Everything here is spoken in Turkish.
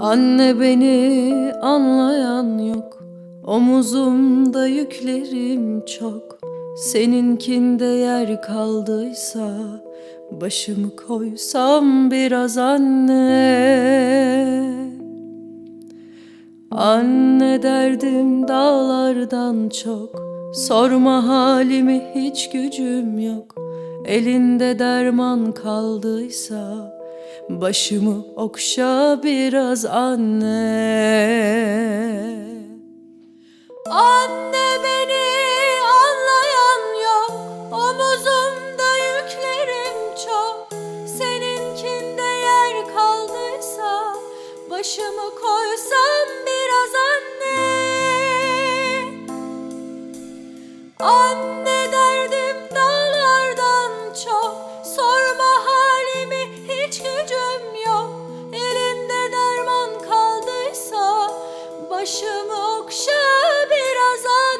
Anne beni anlayan yok. Omuzumda yüklerim çok. Seninkinde yer kaldıysa Başımı koysam biraz anne. Anne derdim dağlardan çok. Sorma halimi hiç gücüm yok. Elinde derman kaldıysa Başımı okşa biraz anne. Anne beni anlayan yok. Omuzumda yüklerim çok. Seninkinde yer kaldıysa Başımı koysam biraz anne. Anne Başımı okşa biraz anne